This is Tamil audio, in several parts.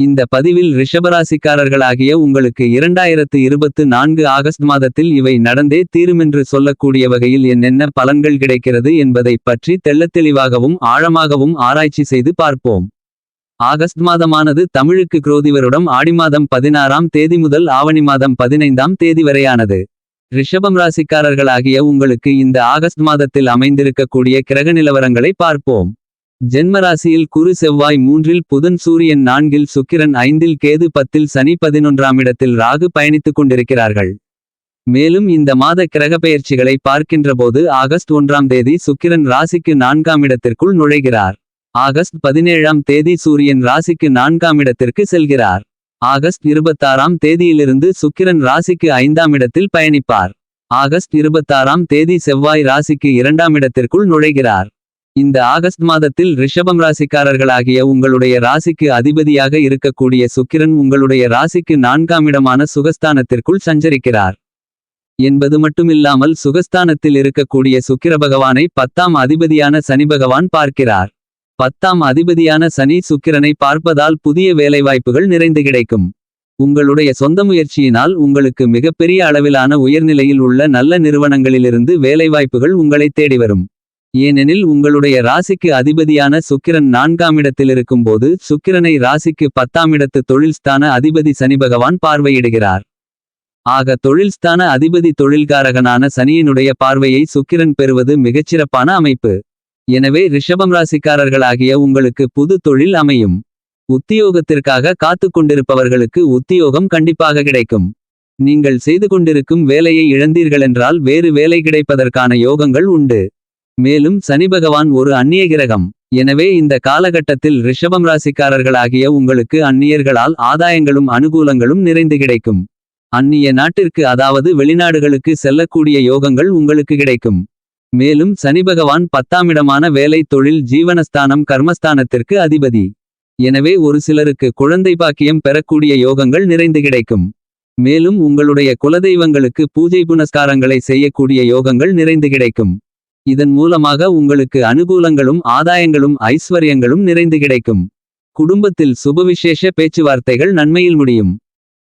இந்த பதிவில் ரிஷபராசிக்காரர்களாகிய உங்களுக்கு இரண்டாயிரத்து இருபத்து நான்கு ஆகஸ்ட் மாதத்தில் இவை நடந்தே தீருமென்று சொல்லக்கூடிய வகையில் என்னென்ன பலன்கள் கிடைக்கிறது என்பதைப் பற்றி தெள்ளத்தெளிவாகவும் ஆழமாகவும் ஆராய்ச்சி செய்து பார்ப்போம். ஆகஸ்ட் மாதமானது தமிழுக்கு குரோதிவருடம் ஆடி மாதம் பதினாறாம் தேதி முதல் ஆவணி மாதம் பதினைந்தாம் தேதி வரையானது. ரிஷபம் ராசிக்காரர்களாகிய உங்களுக்கு இந்த ஆகஸ்ட் மாதத்தில் அமைந்திருக்கக்கூடிய கிரக நிலவரங்களை பார்ப்போம். ஜென்ம ராசியில் குரு செவ்வாய் மூன்றில் புதன் சூரியன் நான்கில் சுக்கிரன் ஐந்தில் கேது பத்தில் சனி பதினொன்றாம் இடத்தில் ராகு பயணித்துக் கொண்டிருக்கிறார்கள். மேலும் இந்த மாத கிரக பெயர்ச்சிகளை பார்க்கின்றபோது ஆகஸ்ட் ஒன்றாம் தேதி சுக்கிரன் ராசிக்கு நான்காம் இடத்திற்குள் நுழைகிறார். ஆகஸ்ட் பதினேழாம் தேதி சூரியன் ராசிக்கு நான்காம் இடத்திற்கு செல்கிறார். ஆகஸ்ட் இருபத்தாறாம் தேதியிலிருந்து சுக்கிரன் ராசிக்கு ஐந்தாம் இடத்தில் பயணிப்பார். ஆகஸ்ட் இருபத்தாறாம் தேதி செவ்வாய் ராசிக்கு இரண்டாம் இடத்திற்குள் நுழைகிறார். இந்த ஆகஸ்ட் மாதத்தில் ரிஷபம் ராசிக்காரர்களாகிய உங்களுடைய ராசிக்கு அதிபதியாக இருக்கக்கூடிய சுக்கிரன் உங்களுடைய ராசிக்கு நான்காம் இடமான சுகஸ்தானத்திற்குள் சஞ்சரிக்கிறார். என்பது மட்டுமில்லாமல் சுகஸ்தானத்தில் இருக்கக்கூடிய சுக்கிர பகவானை பத்தாம் அதிபதியான சனி பகவான் பார்க்கிறார். பத்தாம் அதிபதியான சனி சுக்கிரனை பார்ப்பதால் புதிய வேலைவாய்ப்புகள் நிறைந்து கிடைக்கும். உங்களுடைய சொந்த முயற்சியினால் உங்களுக்கு மிகப்பெரிய அளவிலான உயர்நிலையில் உள்ள நல்ல நிறுவனங்களிலிருந்து வேலைவாய்ப்புகள் உங்களை தேடி வரும். ஏனெனில் உங்களுடைய ராசிக்கு அதிபதியான சுக்கிரன் நான்காம் இடத்தில் இருக்கும்போது சுக்கிரனை ராசிக்கு பத்தாமிடத்து தொழில்ஸ்தான அதிபதி சனி பகவான் பார்வையிடுகிறார். ஆக தொழில்ஸ்தான அதிபதி தொழில்காரகனான சனியினுடைய பார்வையை சுக்கிரன் பெறுவது மிகச்சிறப்பான அமைப்பு. எனவே ரிஷபம் ராசிக்காரர்களாகிய உங்களுக்கு புது தொழில் அமையும். உத்தியோகத்திற்காக காத்து கொண்டிருப்பவர்களுக்கு உத்தியோகம் கண்டிப்பாக கிடைக்கும். நீங்கள் செய்து கொண்டிருக்கும் வேலையை இழந்தீர்களென்றால் வேறு வேலை கிடைப்பதற்கான யோகங்கள் உண்டு. மேலும் சனி பகவான் ஒரு அந்நிய கிரகம். எனவே இந்த காலகட்டத்தில் ரிஷபம் ராசிக்காரர்களாகிய உங்களுக்கு அந்நியர்களால் ஆதாயங்களும் அனுகூலங்களும் நிறைந்து கிடைக்கும். அந்நிய நாட்டிற்கு அதாவது வெளிநாடுகளுக்கு செல்லக்கூடிய யோகங்கள் உங்களுக்கு கிடைக்கும். மேலும் சனி பகவான் பத்தாமிடமான வேலை தொழில் ஜீவனஸ்தானம் கர்மஸ்தானத்திற்கு அதிபதி. எனவே ஒரு சிலருக்கு குழந்தை பாக்கியம் பெறக்கூடிய யோகங்கள் நிறைந்து கிடைக்கும். மேலும் உங்களுடைய குலதெய்வங்களுக்கு பூஜை புனஸ்காரங்களை செய்யக்கூடிய யோகங்கள் நிறைந்து கிடைக்கும். இதன் மூலமாக உங்களுக்கு அனுகூலங்களும் ஆதாயங்களும் ஐஸ்வர்யங்களும் நிறைந்து கிடைக்கும். குடும்பத்தில் சுபவிசேஷ பேச்சுவார்த்தைகள் நன்மையில் முடியும்.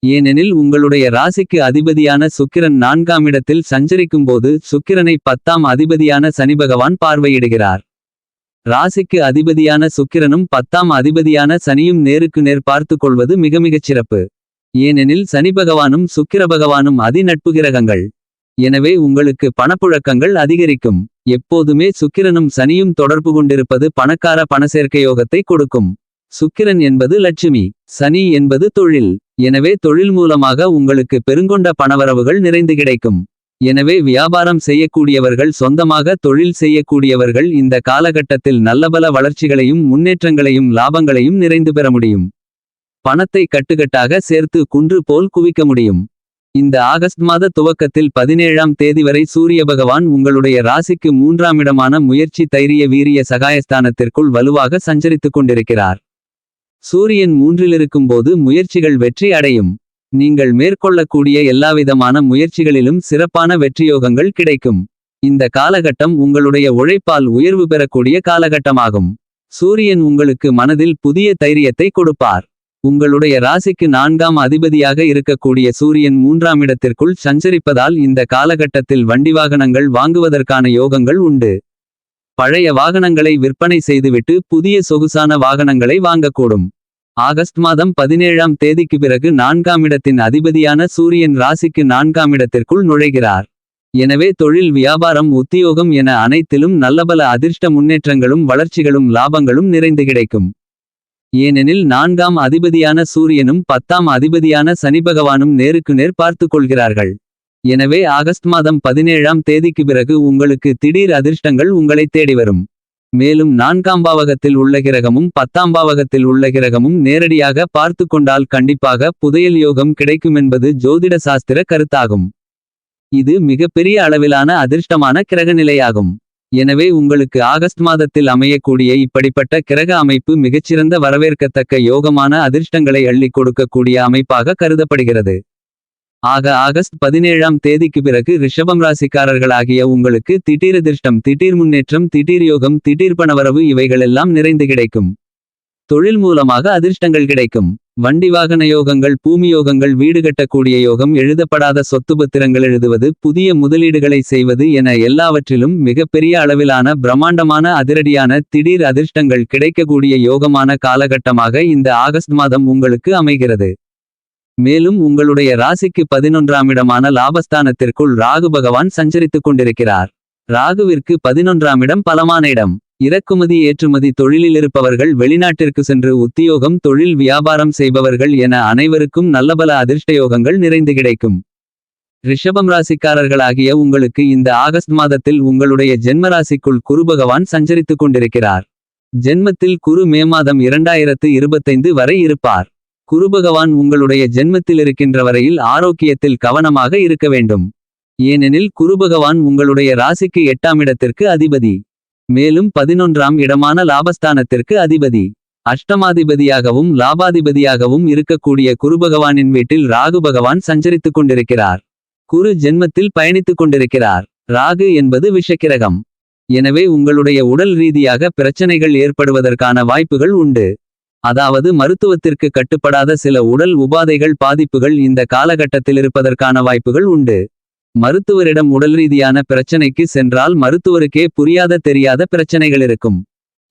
ஏனெனில் உங்களுடைய ராசிக்கு அதிபதியான சுக்கிரன் நான்காம் இடத்தில் சஞ்சரிக்கும்போது சுக்கிரனை பத்தாம் அதிபதியான சனி பகவான் பார்வையிடுகிறார். ராசிக்கு அதிபதியான சுக்கிரனும் பத்தாம் அதிபதியான சனியும் நேருக்கு நேர் பார்த்து கொள்வது மிக மிகச் சிறப்பு. ஏனெனில் சனி பகவானும் சுக்கிர பகவானும் அதி நட்பு கிரகங்கள். எனவே உங்களுக்கு பணப்புழக்கங்கள் அதிகரிக்கும். எப்போதுமே சுக்கிரனும் சனியும் தொடர்பு கொண்டிருப்பது பணக்கார பணசேர்க்கை யோகத்தை கொடுக்கும். சுக்கிரன் என்பது லட்சுமி சனி என்பது தொழில். எனவே தொழில் மூலமாக உங்களுக்கு பெருங்கொண்ட பணவரவுகள் நிறைந்து கிடைக்கும். எனவே வியாபாரம் செய்யக்கூடியவர்கள் சொந்தமாக தொழில் செய்யக்கூடியவர்கள் இந்த காலகட்டத்தில் நல்லபல வளர்ச்சிகளையும் முன்னேற்றங்களையும் லாபங்களையும் நிறைந்து பெற முடியும். பணத்தை கட்டுக்கட்டாக சேர்த்து குன்று போல் குவிக்க முடியும். இந்த ஆகஸ்ட் மாத துவக்கத்தில் பதினேழாம் தேதி வரை சூரிய பகவான் உங்களுடைய ராசிக்கு மூன்றாம் இடமான முயற்சி தைரிய வீரிய சகாயஸ்தானத்திற்குள் வலுவாக சஞ்சரித்துக் கொண்டிருக்கிறார். சூரியன் மூன்றிலிருக்கும்போது முயற்சிகள் வெற்றி அடையும். நீங்கள் மேற்கொள்ளக்கூடிய எல்லாவிதமான முயற்சிகளிலும் சிறப்பான வெற்றியோகங்கள் கிடைக்கும். இந்த காலகட்டம் உங்களுடைய உழைப்பால் உயர்வு பெறக்கூடிய காலகட்டமாகும். சூரியன் உங்களுக்கு மனதில் புதிய தைரியத்தை கொடுப்பார். உங்களுடைய ராசிக்கு நான்காம் அதிபதியாக இருக்கக்கூடிய சூரியன் மூன்றாம் இடத்திற்குள் சஞ்சரிப்பதால் இந்த காலகட்டத்தில் வண்டி வாகனங்கள் வாங்குவதற்கான யோகங்கள் உண்டு. பழைய வாகனங்களை விற்பனை செய்துவிட்டு புதிய சொகுசான வாகனங்களை வாங்கக்கூடும். ஆகஸ்ட் மாதம் பதினேழாம் தேதிக்கு பிறகு நான்காம் இடத்தின் அதிபதியான சூரியன் ராசிக்கு நான்காம் இடத்திற்குள் நுழைகிறார். எனவே தொழில் வியாபாரம் உத்தியோகம் என அனைத்திலும் நல்லபல அதிர்ஷ்ட முன்னேற்றங்களும் வளர்ச்சிகளும் லாபங்களும் நிறைந்து கிடைக்கும். ஏனெனில் நான்காம் அதிபதியான சூரியனும் பத்தாம் அதிபதியான சனி பகவானும் நேருக்கு நேர் பார்த்துக் கொள்கிறார்கள். எனவே ஆகஸ்ட் மாதம் பதினேழாம் தேதிக்கு பிறகு உங்களுக்கு திடீர் அதிர்ஷ்டங்கள் உங்களை தேடி வரும். மேலும் நான்காம் பாவகத்தில் உள்ள கிரகமும் பத்தாம் பாவகத்தில் உள்ள கிரகமும் நேரடியாக பார்த்து கொண்டால் கண்டிப்பாக புதையல் யோகம் கிடைக்குமென்பது ஜோதிட சாஸ்திர கருத்தாகும். இது மிகப்பெரிய அளவிலான அதிர்ஷ்டமான கிரக நிலையாகும் எனவே உங்களுக்கு ஆகஸ்ட் மாதத்தில் அமையக்கூடிய இப்படிப்பட்ட கிரக அமைப்பு மிகச்சிறந்த வரவேற்கத்தக்க யோகமான அதிர்ஷ்டங்களை அள்ளிக் கொடுக்கக்கூடிய அமைப்பாக கருதப்படுகிறது. ஆக ஆகஸ்ட் பதினேழாம் தேதிக்கு பிறகு ரிஷபம் ராசிக்காரர்களாகிய உங்களுக்கு திடீரதிர்ஷ்டம் திடீர் முன்னேற்றம் திடீர் யோகம் திடீர் பணவரவு இவைகளெல்லாம் நிறைந்து கிடைக்கும். தொழில் மூலமாக அதிர்ஷ்டங்கள் கிடைக்கும். வண்டி வாகன யோகங்கள் பூமி யோகங்கள் வீடு கட்டக்கூடிய யோகம் எழுதப்படாத சொத்து பத்திரங்கள் எழுதுவது புதிய முதலீடுகளை செய்வது என எல்லாவற்றிலும் மிகப்பெரிய அளவிலான பிரம்மாண்டமான அதிரடியான திடீர் அதிர்ஷ்டங்கள் கிடைக்கக்கூடிய யோகமான காலகட்டமாக இந்த ஆகஸ்ட் மாதம் உங்களுக்கு அமைகிறது. மேலும் உங்களுடைய ராசிக்கு பதினொன்றாம் இடமான லாபஸ்தானத்திற்குள் ராகு பகவான் சஞ்சரித்துக் கொண்டிருக்கிறார். ராகுவிற்கு பதினொன்றாம் இடம் பலமான இடம். இறக்குமதி ஏற்றுமதி தொழிலிலிருப்பவர்கள் வெளிநாட்டிற்கு சென்று உத்தியோகம் தொழில் வியாபாரம் செய்பவர்கள் என அனைவருக்கும் நல்லபல அதிர்ஷ்டயோகங்கள் நிறைந்து கிடைக்கும். ரிஷபம் ராசிக்காரர்களாகிய உங்களுக்கு இந்த ஆகஸ்ட் மாதத்தில் உங்களுடைய ஜென்ம ராசிக்குள் குரு பகவான் சஞ்சரித்துக் கொண்டிருக்கிறார். ஜென்மத்தில் குரு மே மாதம் இரண்டாயிரத்து இருபத்தைந்து வரை இருப்பார். குரு பகவான் உங்களுடைய ஜென்மத்தில் இருக்கின்ற வரையில் ஆரோக்கியத்தில் கவனமாக இருக்க வேண்டும். ஏனெனில் குரு பகவான் உங்களுடைய ராசிக்கு எட்டாம் இடத்திற்கு அதிபதி. மேலும் பதினொன்றாம் இடமான லாபஸ்தானத்திற்கு அதிபதி. அஷ்டமாதிபதியாகவும் லாபாதிபதியாகவும் இருக்கக்கூடிய குரு பகவானின் வீட்டில் ராகு பகவான் சஞ்சரித்துக் கொண்டிருக்கிறார். குரு ஜென்மத்தில் பயணித்துக் கொண்டிருக்கிறார். ராகு என்பது விஷக்கிரகம். எனவே உங்களுடைய உடல் ரீதியாக பிரச்சனைகள் ஏற்படுவதற்கான வாய்ப்புகள் உண்டு. அதாவது மருத்துவத்திற்கு கட்டுப்படாத சில உடல் உபாதைகள் பாதிப்புகள் இந்த காலகட்டத்தில் இருப்பதற்கான வாய்ப்புகள் உண்டு. மருத்துவரிடம் உடல் ரீதியான பிரச்சனைக்கு சென்றால் மருத்துவருக்கே புரியாத தெரியாத பிரச்சனைகள் இருக்கும்.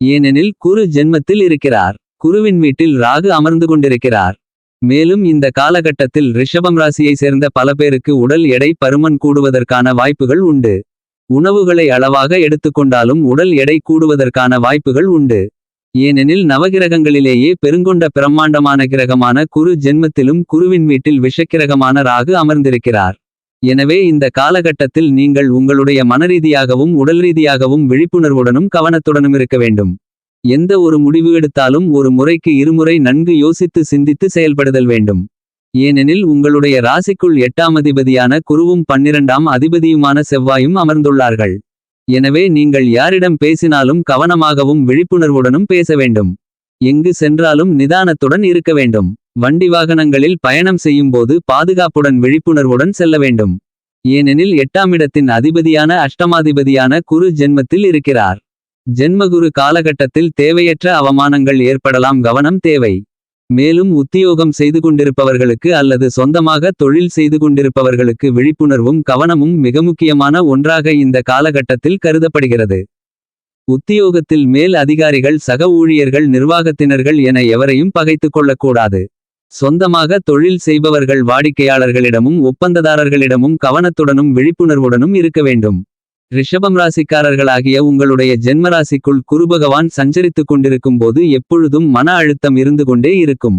ஏனெனில் குரு ஜென்மத்தில் இருக்கிறார். குருவின் வீட்டில் ராகு அமர்ந்து கொண்டிருக்கிறார். மேலும் இந்த காலகட்டத்தில் ரிஷபம் ராசியை சேர்ந்த பல பேருக்கு உடல் எடை பருமன் கூடுவதற்கான வாய்ப்புகள் உண்டு. உணவுகளை அளவாக எடுத்துக்கொண்டாலும் உடல் எடை கூடுவதற்கான வாய்ப்புகள் உண்டு. ஏனெனில் நவகிரகங்களிலேயே பெருங்கொண்ட பிரம்மாண்டமான கிரகமான குரு ஜென்மத்திலும் குருவின் வீட்டில் விஷக்கிரகமான ராகு அமர்ந்திருக்கிறார். எனவே இந்த காலகட்டத்தில் நீங்கள் உங்களுடைய மனரீதியாகவும் உடல் ரீதியாகவும் விழிப்புணர்வுடனும் கவனத்துடனும் இருக்க வேண்டும். எந்த ஒரு முடிவு எடுத்தாலும் ஒரு முறைக்கு இருமுறை நன்கு யோசித்து சிந்தித்து செயல்படுதல் வேண்டும். ஏனெனில் உங்களுடைய ராசிக்குள் எட்டாம் அதிபதியான குருவும் பன்னிரண்டாம் அதிபதியுமான செவ்வாயும் அமர்ந்துள்ளார்கள். எனவே நீங்கள் யாரிடம் பேசினாலும் கவனமாகவும் விழிப்புணர்வுடனும் பேச வேண்டும். எங்கு சென்றாலும் நிதானத்துடன் இருக்க வேண்டும். வண்டி வாகனங்களில் பயணம் செய்யும்போது பாதுகாப்புடன் விழிப்புணர்வுடன் செல்ல வேண்டும். ஏனெனில் எட்டாமிடத்தின் அதிபதியான அஷ்டமாதிபதியான குரு ஜென்மத்தில் இருக்கிறார். ஜென்மகுரு காலகட்டத்தில் தேவையற்ற அவமானங்கள் ஏற்படலாம் கவனம் தேவை. மேலும் உத்தியோகம் செய்து கொண்டிருப்பவர்களுக்கு அல்லது சொந்தமாக தொழில் செய்து கொண்டிருப்பவர்களுக்கு விழிப்புணர்வும் கவனமும் மிக முக்கியமான ஒன்றாக இந்த காலகட்டத்தில் கருதப்படுகிறது. உத்தியோகத்தில் மேல் அதிகாரிகள் சக ஊழியர்கள் நிர்வாகத்தினர்கள் என எவரையும் பகைத்துக் கொள்ளக்கூடாது. சொந்தமாக தொழில் செய்பவர்கள் வாடிக்கையாளர்களிடமும் ஒப்பந்ததாரர்களிடமும் கவனத்துடனும் விழிப்புணர்வுடனும் இருக்க வேண்டும். ரிஷபம் ராசிக்காரர்களாகிய உங்களுடைய ஜென்மராசிக்குள் குருபகவான் சஞ்சரித்துக் கொண்டிருக்கும் போது எப்பொழுதும் மன அழுத்தம் இருந்து கொண்டே இருக்கும்.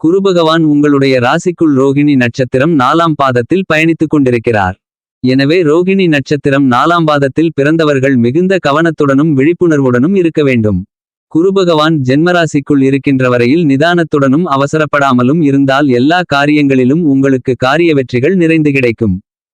குருபகவான் உங்களுடைய ராசிக்குள் ரோகிணி நட்சத்திரம் நாலாம் பாதத்தில் பயணித்துக் கொண்டிருக்கிறார். எனவே ரோகிணி நட்சத்திரம் நாலாம் பாதத்தில் பிறந்தவர்கள் மிகுந்த கவனத்துடனும் விழிப்புணர்வுடனும் இருக்க வேண்டும். குருபகவான் ஜென்மராசிக்குள் இருக்கின்ற வரையில் நிதானத்துடனும் அவசரப்படாமலும் இருந்தால் எல்லா காரியங்களிலும் உங்களுக்கு காரிய வெற்றிகள் நிறைந்து கிடைக்கும்.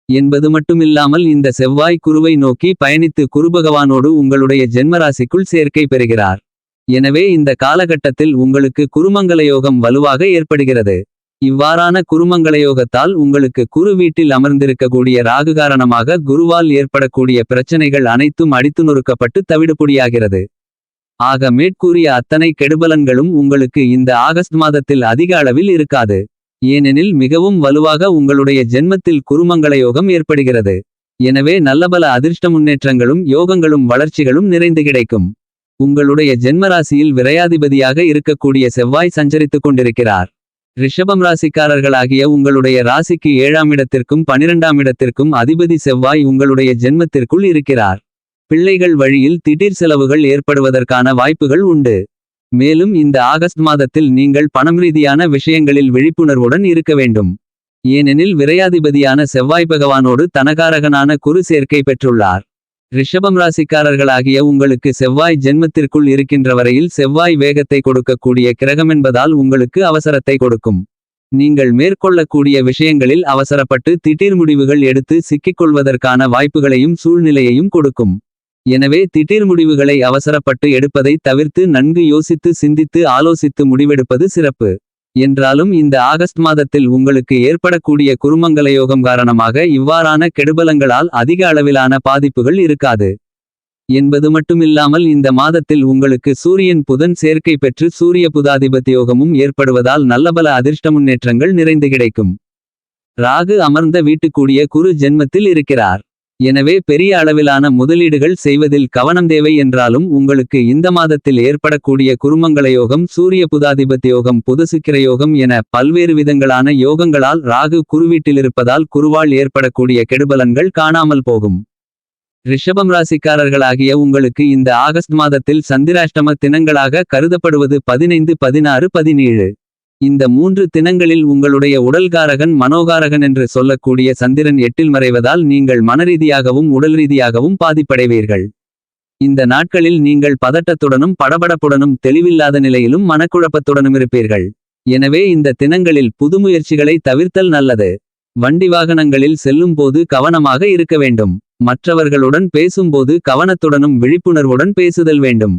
என்பது மட்டுமில்லாமல் இந்த செவ்வாய் குருவை நோக்கி பயணித்து குருபகவானோடு உங்களுடைய ஜென்மராசிக்குள் சேர்க்கை பெறுகிறார். எனவே இந்த காலகட்டத்தில் உங்களுக்கு குருமங்கலயோகம் வலுவாக ஏற்படுகிறது. இவ்வாறான குருமங்கலயோகத்தால் உங்களுக்கு குரு வீட்டில் அமர்ந்திருக்கக்கூடிய ராகு காரணமாக குருவால் ஏற்படக்கூடிய பிரச்சனைகள் அனைத்தும் அடித்து நொறுக்கப்பட்டு தவிடுபொடியாகிறது. ஆக மேற்கூறிய அத்தனை கெடுபலன்களும் உங்களுக்கு இந்த ஆகஸ்ட் மாதத்தில் அதிக அளவில் இருக்காது. ஏனெனில் மிகவும் வலுவாக உங்களுடைய ஜென்மத்தில் குருமங்கள யோகம் ஏற்படுகிறது. எனவே நல்லபல அதிர்ஷ்ட முன்னேற்றங்களும் யோகங்களும் வளர்ச்சிகளும் நிறைந்து கிடைக்கும். உங்களுடைய ஜென்மராசியில் விரையாதிபதியாக இருக்கக்கூடிய செவ்வாய் சஞ்சரித்துக் கொண்டிருக்கிறார். ரிஷபம் ராசிக்காரர்களாகிய உங்களுடைய ராசிக்கு ஏழாம் இடத்திற்கும் பனிரெண்டாம் இடத்திற்கும் அதிபதி செவ்வாய் உங்களுடைய ஜென்மத்திற்குள் இருக்கிறார். பிள்ளைகள் வழியில் திடீர் செலவுகள் ஏற்படுவதற்கான வாய்ப்புகள் உண்டு. மேலும் இந்த ஆகஸ்ட் மாதத்தில் நீங்கள் பணம் ரீதியான விஷயங்களில் விழிப்புணர்வுடன் இருக்க வேண்டும். ஏனெனில் விரையாதிபதியான செவ்வாய் பகவானோடு தனகாரகனான குரு சேர்க்கை பெற்றுள்ளார். ரிஷபம் ராசிக்காரர்களாகிய உங்களுக்கு செவ்வாய் ஜென்மத்திற்குள் இருக்கின்ற வரையில் செவ்வாய் வேகத்தை கொடுக்கக்கூடிய கிரகமென்பதால் உங்களுக்கு அவசரத்தை கொடுக்கும். நீங்கள் மேற்கொள்ளக்கூடிய விஷயங்களில் அவசரப்பட்டு திடீர் முடிவுகள் எடுத்து சிக்கிக்கொள்வதற்கான வாய்ப்புகளையும் சூழ்நிலையையும் கொடுக்கும். எனவே திடீர் முடிவுகளை அவசரப்பட்டு எடுப்பதை தவிர்த்து நன்கு யோசித்து சிந்தித்து ஆலோசித்து முடிவெடுப்பது சிறப்பு. என்றாலும் இந்த ஆகஸ்ட் மாதத்தில் உங்களுக்கு ஏற்படக்கூடிய குருமங்கல யோகம் காரணமாக இவ்வாறான கெடுபலங்களால் அதிக அளவிலான பாதிப்புகள் இருக்காது. என்பது மட்டுமில்லாமல் இந்த மாதத்தில் உங்களுக்கு சூரியன் புதன் சேர்க்கை பெற்று சூரிய புதாதிபத்தியோகமும் ஏற்படுவதால் நல்லபல அதிர்ஷ்ட முன்னேற்றங்கள் நிறைந்து கிடைக்கும். ராகு அமர்ந்த வீட்டுக்கூடிய குரு ஜென்மத்தில் இருக்கிறார். எனவே பெரிய அளவிலான முதலீடுகள் செய்வதில் கவனம் தேவை என்றாலும் உங்களுக்கு இந்த மாதத்தில் ஏற்படக்கூடிய குருமங்கள யோகம் சூரிய புதாதிபத்திய யோகம் யோகம் என பல்வேறு விதங்களான யோகங்களால் ராகு குருவீட்டிலிருப்பதால் குருவால் ஏற்படக்கூடிய கெடுபலன்கள் காணாமல் போகும். ரிஷபம் ராசிக்காரர்களாகிய உங்களுக்கு இந்த ஆகஸ்ட் மாதத்தில் சந்திராஷ்டம தினங்களாக கருதப்படுவது பதினைந்து பதினாறு பதினேழு. இந்த மூன்று தினங்களில் உங்களுடைய உடல்காரகன் மனோகாரகன் என்று சொல்லக்கூடிய சந்திரன் எட்டில் மறைவதால் நீங்கள் மனரீதியாகவும் உடல் ரீதியாகவும் பாதிப்படைவீர்கள். இந்த நாட்களில் நீங்கள் பதட்டத்துடனும் படபடப்புடனும் தெளிவில்லாத நிலையிலும் மனக்குழப்பத்துடனும் இருப்பீர்கள். எனவே இந்த தினங்களில் புதுமுயற்சிகளை தவிர்த்தல் நல்லது. வண்டி வாகனங்களில் செல்லும் போது கவனமாக இருக்க வேண்டும். மற்றவர்களுடன் பேசும்போது கவனத்துடனும் விழிப்புணர்வுடன் பேசுதல் வேண்டும்.